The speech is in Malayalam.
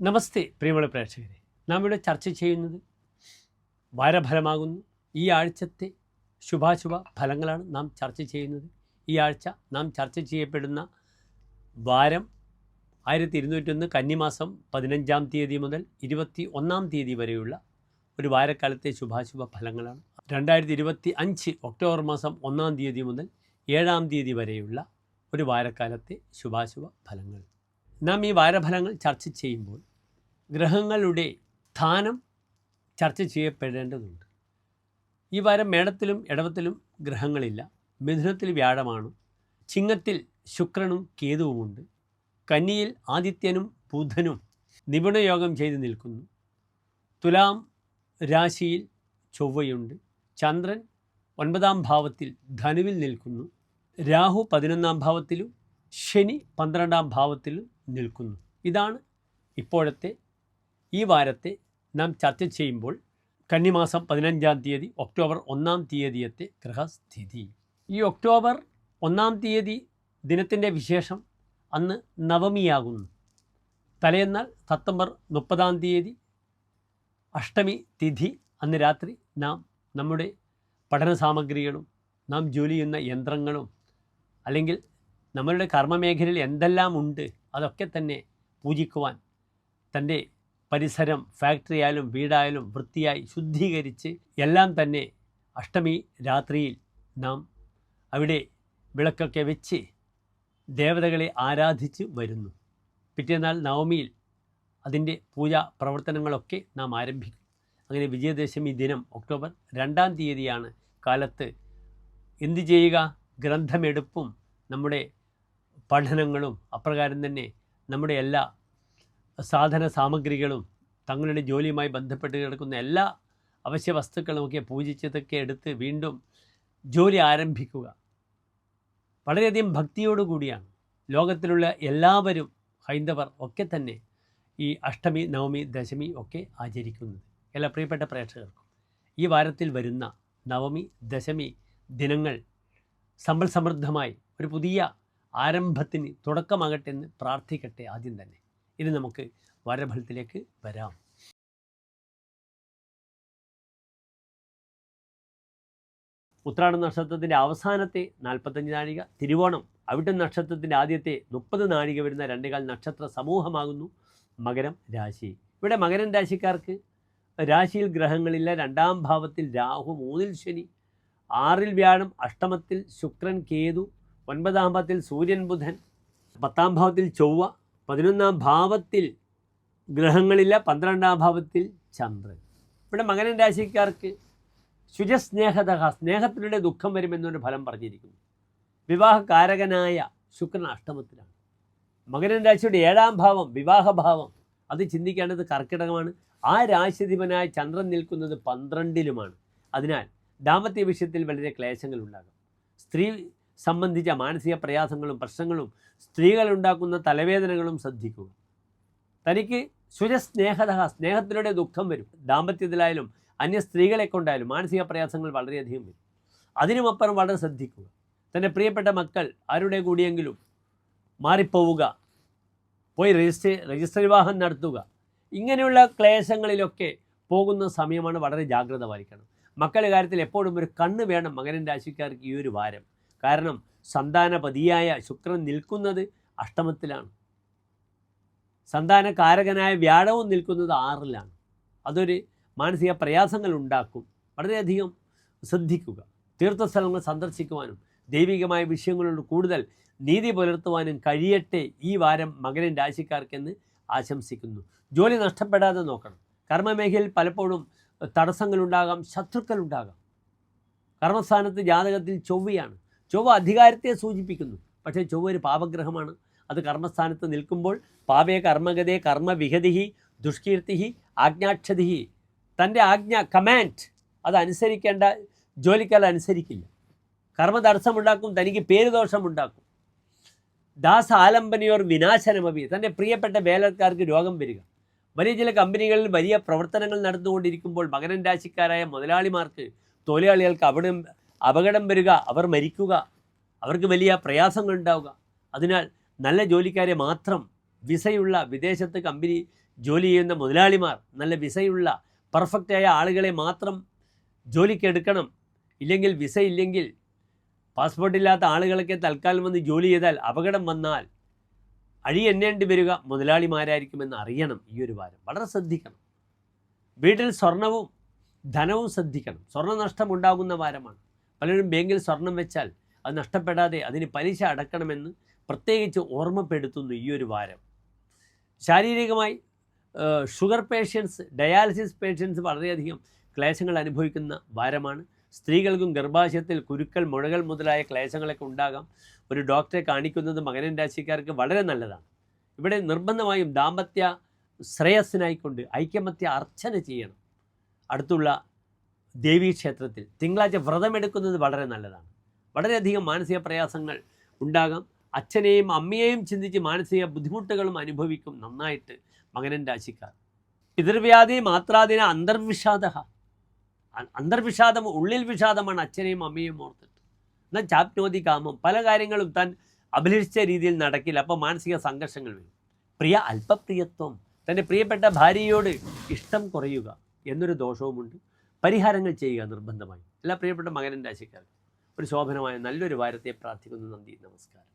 നമസ്തേ പ്രിയമുള്ള പ്രേക്ഷകരെ. നാം ഇവിടെ ചർച്ച ചെയ്യുന്നത് വാരഫലമാകുന്നു. ഈ ആഴ്ചത്തെ ശുഭാശുഭ ഫലങ്ങളാണ് നാം ചർച്ച ചെയ്യുന്നത്. ഈ ആഴ്ച നാം ചർച്ച ചെയ്യപ്പെടുന്ന വാരം ആയിരത്തി ഇരുന്നൂറ്റൊന്ന് കന്നിമാസം പതിനഞ്ചാം തീയതി മുതൽ ഇരുപത്തി ഒന്നാം തീയതി വരെയുള്ള ഒരു വാരക്കാലത്തെ ശുഭാശുഭ ഫലങ്ങളാണ്. രണ്ടായിരത്തി ഇരുപത്തി അഞ്ച് ഒക്ടോബർ മാസം ഒന്നാം തീയതി മുതൽ ഏഴാം തീയതി വരെയുള്ള ഒരു വാരക്കാലത്തെ ശുഭാശുഭ ഫലങ്ങൾ. നാം ഈ വാരഫലങ്ങൾ ചർച്ച ചെയ്യുമ്പോൾ ഗ്രഹങ്ങളുടെ സ്ഥാനം ചർച്ച ചെയ്യപ്പെടേണ്ടതുണ്ട്. ഈ വാരം മേടത്തിലും ഇടവത്തിലും ഗ്രഹങ്ങളില്ല. മിഥുനത്തിൽ വ്യാഴമാണ്. ചിങ്ങത്തിൽ ശുക്രനും കേതുവുമുണ്ട്. കന്നിയിൽ ആദിത്യനും ബുധനും നിപുണയോഗം ചെയ്ത് നിൽക്കുന്നു. തുലാം രാശിയിൽ ചൊവ്വയുണ്ട്. ചന്ദ്രൻ ഒൻപതാം ഭാവത്തിൽ ധനുവിൽ നിൽക്കുന്നു. രാഹു പതിനൊന്നാം ഭാവത്തിലും ശനി പന്ത്രണ്ടാം ഭാവത്തിൽ നിൽക്കുന്നു. ഇതാണ് ഇപ്പോഴത്തെ ഈ വാരത്തെ നാം ചർച്ച ചെയ്യുമ്പോൾ കന്നിമാസം പതിനഞ്ചാം തീയതി ഒക്ടോബർ ഒന്നാം തീയതിയത്തെ ഗ്രഹസ്ഥിതി. ഈ ഒക്ടോബർ ഒന്നാം തീയതി ദിനത്തിന്റെ വിശേഷം അന്ന് നവമിയാകുന്നു. തലേന്നാൾ സെപ്റ്റംബർ മുപ്പതാം തീയതി അഷ്ടമി തിഥി അന്ന് രാത്രി നാം നമ്മുടെ പഠന സാമഗ്രികളും നാം ജോലി ചെയ്യുന്ന യന്ത്രങ്ങളും അല്ലെങ്കിൽ നമ്മളുടെ കർമ്മമേഖലയിൽ എന്തെല്ലാം ഉണ്ട് അതൊക്കെ തന്നെ പൂജിക്കുവാൻ തന്റെ പരിസരം ഫാക്ടറി ആയാലും വീടായാലും വൃത്തിയായി ശുദ്ധീകരിച്ച് എല്ലാം തന്നെ അഷ്ടമി രാത്രിയിൽ നാം അവിടെ വിളക്കൊക്കെ വെച്ച് ദേവതകളെ ആരാധിച്ച് വരുന്നു. പിറ്റേന്നാൾ നവമിയിൽ അതിന്റെ പൂജാ പ്രവർത്തനങ്ങളൊക്കെ നാം ആരംഭിക്കും. അങ്ങനെ വിജയദശമി ദിനം ഒക്ടോബർ രണ്ടാം തീയതിയാണ് കാലത്ത് എന്തു ചെയ്യുക? ഗ്രന്ഥമെടുപ്പും നമ്മുടെ പഠനങ്ങളും അപ്രകാരം തന്നെ നമ്മുടെ എല്ലാ സാധന സാമഗ്രികളും തങ്ങളുടെ ജോലിയുമായി ബന്ധപ്പെട്ട് കിടക്കുന്ന എല്ലാ അവശ്യ വസ്തുക്കളുമൊക്കെ പൂജിച്ചതൊക്കെ എടുത്ത് വീണ്ടും ജോലി ആരംഭിക്കുക. വളരെയധികം ഭക്തിയോടുകൂടിയാണ് ലോകത്തിലുള്ള എല്ലാവരും ഹൈന്ദവർ ഒക്കെ തന്നെ ഈ അഷ്ടമി നവമി ദശമി ഒക്കെ ആചരിക്കുന്നത്. എല്ലാ പ്രിയപ്പെട്ട പ്രേക്ഷകർക്കും ഈ വാരത്തിൽ വരുന്ന നവമി ദശമി ദിനങ്ങൾ സമ്പൽ സമൃദ്ധമായി ഒരു പുതിയ ആരംഭത്തിന് തുടക്കമാകട്ടെ എന്ന് പ്രാർത്ഥിക്കട്ടെ ആദ്യം തന്നെ. ഇനി നമുക്ക് വാരഫലത്തിലേക്ക് വരാം. ഉത്രാട നക്ഷത്രത്തിന്റെ അവസാനത്തെ നാൽപ്പത്തഞ്ച് നാഴിക തിരുവോണം അവിട്ട നക്ഷത്രത്തിന്റെ ആദ്യത്തെ മുപ്പത് നാഴിക വരുന്ന രണ്ടേകാൽ നക്ഷത്ര സമൂഹമാകുന്നു. മകരം രാശി. ഇവിടെ മകരം രാശിക്കാർക്ക് രാശിയിൽ ഗ്രഹങ്ങളില്ല. രണ്ടാം ഭാവത്തിൽ രാഹു മൂന്നിൽ ശനി ആറിൽ വ്യാഴം അഷ്ടമത്തിൽ ശുക്രൻ കേതു ഒൻപതാം ഭാവത്തിൽ സൂര്യൻ ബുധൻ പത്താം ഭാവത്തിൽ ചൊവ്വ പതിനൊന്നാം ഭാവത്തിൽ ഗ്രഹങ്ങളില്ല പന്ത്രണ്ടാം ഭാവത്തിൽ ചന്ദ്രൻ. ഇവിടെ മകനൻ രാശിക്കാർക്ക് ശുചസ്നേഹത സ്നേഹത്തിലൂടെ ദുഃഖം വരുമെന്നൊരു ഫലം പറഞ്ഞിരിക്കുന്നു. വിവാഹകാരകനായ ശുക്രൻ അഷ്ടമത്തിലാണ്. മകനൻ രാശിയുടെ ഏഴാം ഭാവം വിവാഹഭാവം അത് ചിന്തിക്കേണ്ടത് കർക്കിടകമാണ്. ആ രാശിധിപനായ ചന്ദ്രൻ നിൽക്കുന്നത് പന്ത്രണ്ടിലുമാണ്. അതിനാൽ ദാമ്പത്യ വിഷയത്തിൽ വളരെ ക്ലേശങ്ങൾ ഉണ്ടാകും. സ്ത്രീ സംബന്ധിച്ച മാനസിക പ്രയാസങ്ങളും പ്രശ്നങ്ങളും സ്ത്രീകൾ ഉണ്ടാക്കുന്ന തലവേദനകളും ശ്രദ്ധിക്കുക. തനിക്ക് ശുചസ്നേഹത സ്നേഹത്തിലൂടെ ദുഃഖം വരും. ദാമ്പത്യത്തിലായാലും അന്യ സ്ത്രീകളെ കൊണ്ടായാലും മാനസിക പ്രയാസങ്ങൾ വളരെയധികം വരും. അതിനുമപ്പുറം വളരെ ശ്രദ്ധിക്കുക. തന്റെ പ്രിയപ്പെട്ട മക്കൾ ആരുടെ കൂടിയെങ്കിലും മാറിപ്പോവുക. പോയി രജിസ്റ്റർ രജിസ്റ്റർ വിവാഹം നടത്തുക. ഇങ്ങനെയുള്ള ക്ലേശങ്ങളിലൊക്കെ പോകുന്ന സമയമാണ് വളരെ ജാഗ്രത പാലിക്കണം. മക്കളുടെ കാര്യത്തിൽ എപ്പോഴും ഒരു കണ്ണ് വേണം മകനൻ രാശിക്കാർക്ക് ഈ ഒരു വാരം. കാരണം സന്താനപതിയായ ശുക്രൻ നിൽക്കുന്നത് അഷ്ടമത്തിലാണ്. സന്താനകാരകനായ വ്യാഴവും നിൽക്കുന്നത് ആറിലാണ്. അതൊരു മാനസിക പ്രയാസങ്ങൾ ഉണ്ടാക്കും. വളരെയധികം ശ്രദ്ധിക്കുക. തീർത്ഥസ്ഥലങ്ങൾ സന്ദർശിക്കുവാനും ദൈവികമായ വിഷയങ്ങളോട് കൂടുതൽ നീതി പുലർത്തുവാനും കഴിയട്ടെ ഈ വാരം മകരൻ രാശിക്കാർക്കെന്ന് ആശംസിക്കുന്നു. ജോലി നഷ്ടപ്പെടാതെ നോക്കണം. കർമ്മമേഖലയിൽ പലപ്പോഴും തടസ്സങ്ങളുണ്ടാകാം ശത്രുക്കളുണ്ടാകാം. കർമ്മസ്ഥാനത്ത് ജാതകത്തിൽ ചൊവ്വയാണ്. ചൊവ്വ അധികാരത്തെ സൂചിപ്പിക്കുന്നു. പക്ഷേ ചൊവ്വ ഒരു പാപഗ്രഹമാണ്. അത് കർമ്മസ്ഥാനത്ത് നിൽക്കുമ്പോൾ പാപേ കർമ്മഗതേ കർമ്മവിഹതിഹി ദുഷ്കീർത്തിഹി ആജ്ഞാക്ഷതിഹി. തന്റെ ആജ്ഞ കമാൻഡ് അത് അനുസരിക്കേണ്ട ജോലിക്കാൽ അനുസരിക്കില്ല. കർമ്മ തടസ്സമുണ്ടാക്കും തനിക്ക് പേരുദോഷമുണ്ടാക്കും. ദാസ ആലംബനയോർ വിനാശനമപി തന്റെ പ്രിയപ്പെട്ട വേലക്കാർക്ക് രോഗം വരിക. വലിയ ചില കമ്പനികളിൽ വലിയ പ്രവർത്തനങ്ങൾ നടന്നുകൊണ്ടിരിക്കുമ്പോൾ മകരൻ രാശിക്കാരായ മുതലാളിമാർക്ക് തൊഴിലാളികൾക്ക് അവിടെ അപകടം വരിക അവർ മരിക്കുക അവർക്ക് വലിയ പ്രയാസങ്ങൾ ഉണ്ടാവുക. അതിനാൽ നല്ല ജോലിക്കാരെ മാത്രം വിസയുള്ള വിദേശത്ത് കമ്പനി ജോലി ചെയ്യുന്ന മുതലാളിമാർ നല്ല വിസയുള്ള പെർഫെക്റ്റായ ആളുകളെ മാത്രം ജോലിക്കെടുക്കണം ഇല്ലെങ്കിൽ വിസ ഇല്ലെങ്കിൽ പാസ്പോർട്ട് ഇല്ലാത്ത ആളുകളൊക്കെ തൽക്കാലം വന്ന് ജോലി ചെയ്താൽ അപകടം വന്നാൽ അഴി എണ്ണേണ്ടി വരിക മുതലാളിമാരായിരിക്കുമെന്ന് അറിയണം ഈ ഒരു വാരം. വളരെ ശ്രദ്ധിക്കണം. വീട്ടിൽ സ്വർണവും ധനവും ശ്രദ്ധിക്കണം. സ്വർണനഷ്ടം ഉണ്ടാകുന്ന വാരമാണ്. പലരും ബാങ്കിൽ സ്വർണം വെച്ചാൽ അത് നഷ്ടപ്പെടാതെ അതിന് പലിശ അടക്കണമെന്ന് പ്രത്യേകിച്ച് ഓർമ്മപ്പെടുത്തുന്നു ഈ ഒരു വാരം. ശാരീരികമായി ഷുഗർ പേഷ്യൻസ് ഡയാലിസിസ് പേഷ്യൻസ് വളരെയധികം ക്ലേശങ്ങൾ അനുഭവിക്കുന്ന വാരമാണ്. സ്ത്രീകൾക്കും ഗർഭാശയത്തിൽ കുരുക്കൾ മുഴകൾ മുതലായ ക്ലേശങ്ങളൊക്കെ ഉണ്ടാകാം. ഒരു ഡോക്ടറെ കാണിക്കുന്നത് മകനൻ രാശിക്കാർക്ക് വളരെ നല്ലതാണ്. ഇവിടെ നിർബന്ധമായും ദാമ്പത്യ ശ്രേയസ്സിനായിക്കൊണ്ട് ഐക്യമത്യ അർച്ചന ചെയ്യണം. അടുത്തുള്ള ദേവീക്ഷേത്രത്തിൽ. തിങ്കളാഴ്ച വ്രതമെടുക്കുന്നത് വളരെ നല്ലതാണ്. വളരെയധികം മാനസിക പ്രയാസങ്ങൾ ഉണ്ടാകാം. അച്ഛനെയും അമ്മയെയും ചിന്തിച്ച് മാനസിക ബുദ്ധിമുട്ടുകളും അനുഭവിക്കും നന്നായിട്ട് മകനൻ രാശിക്കാർ. പിതൃവ്യാധി മാത്രാദിന അന്തർവിഷാദ അന്തർവിഷാദം ഉള്ളിൽ വിഷാദമാണ് അച്ഛനെയും അമ്മയെയും ഓർത്തിട്ട്. എന്നാൽ ചാപ്നോതി കാമം. പല കാര്യങ്ങളും താൻ അഭിലഷിച്ച രീതിയിൽ നടക്കില്ല. അപ്പോൾ മാനസിക സംഘർഷങ്ങൾ വരും. പ്രിയ അല്പപ്രിയത്വം. തന്റെ പ്രിയപ്പെട്ട ഭാര്യയോട് ഇഷ്ടം കുറയുക എന്നൊരു ദോഷവുമുണ്ട്. പരിഹാരങ്ങൾ ചെയ്യുക നിർബന്ധമായി. എല്ലാ പ്രിയപ്പെട്ട മകനൻ രാശിക്കാർ ഒരു ശോഭനമായ നല്ലൊരു വാരത്തെ പ്രാർത്ഥിക്കുന്നു. നന്ദി നമസ്കാരം.